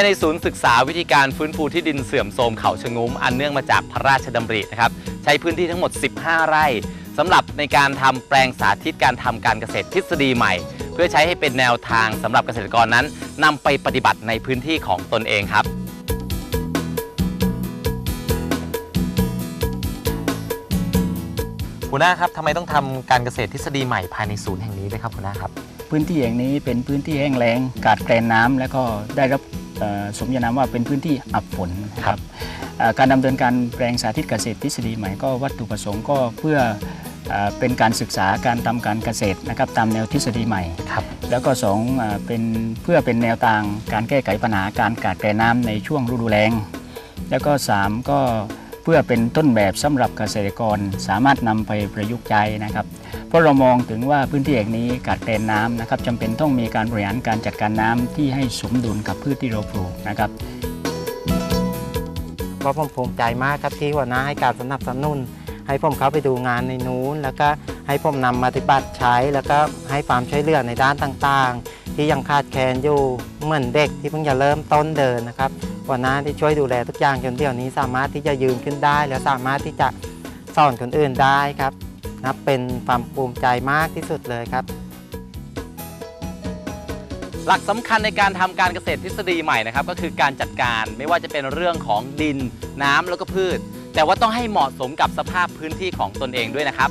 ายในศูนย์ศึกษาวิธีการฟื้นฟูที่ดินเสื่อมโทรมเขาชะงุ้มอันเนื่องมาจากพระราชดำรินะครับใช้พื้นที่ทั้งหมด 15 ไร่สำหรับในการทำแปลงสาธิตการทำการเกษตรทฤษฎีใหม่ เพื่อใช้ให้เป็นแนวทางสำหรับเกษตรกรนั้นนำไปปฏิบัติในพื้นที่ของตนเองครับหัวหน้าครับทำไมต้องทำการเกษตรทฤษฎีใหม่ภายในศูนย์แห่งนี้ด้วยครับหัวหน้าครับ พื้นที่แห่งนี้เป็นพื้นที่แห้งแล้งขาดแคลนน้ำและก็ได้รับเอ่อ สมญานามว่าเป็นพื้นที่อับฝนนะครับเอ่อการดำเนินการแปลงสาธิตเกษตรทฤษฎีใหม่ก็วัตถุประสงค์ก็เพื่อเอ่อเป็นการศึกษาการทำการเกษตรนะครับตามแนวทฤษฎีใหม่ครับแล้วก็สองเอ่อเป็นเพื่อเป็นแนวทางการแก้ไขปัญหาการขาดแคลนน้ำในช่วงฤดูแล้งแล้วก็สามก็เเพื่อเป็นต้นแบบสำหรับเกษตรกรสามารถนำไปประยุกต์ใช้นะครับ เพราะเรามองถึงว่าพื้นที่แห่งนี้ขาดแคลนน้ำนะครับจำเป็นต้องมีการบริหารการจัดการน้ำที่ให้สมดุลกับพืชที่เราปลูกนะครับก็ผมภูมิใจมากครับที่หัวหน้าให้การสนับสนุนให้ผมเข้าไปดูงานในนู้น แล้วก็ให้ผมนำมาปฏิบัติใช้ แล้วก็ให้ความช่วยเหลือในด้านต่างๆ ที่ยังขาดแคลนอยู่เหมือนเด็กที่เพิ่งจะเริ่มต้นเดินนะครับ หัวหน้าที่ช่วยดูแลทุกอย่างจนเดี๋ยวนี้สามารถที่จะยืนขึ้นได้ และสามารถที่จะสอนคนอื่นได้ครับนับเป็นความภูมิใจมากที่สุดเลยครับ หลักสำคัญในการทำการเกษตรทฤษฎีใหม่นะครับ ก็คือการจัดการไม่ว่าจะเป็นเรื่องของดิน น้ำแล้วก็พืช แต่ว่าต้องให้เหมาะสมกับสภาพพื้นที่ของตนเองด้วยนะครับ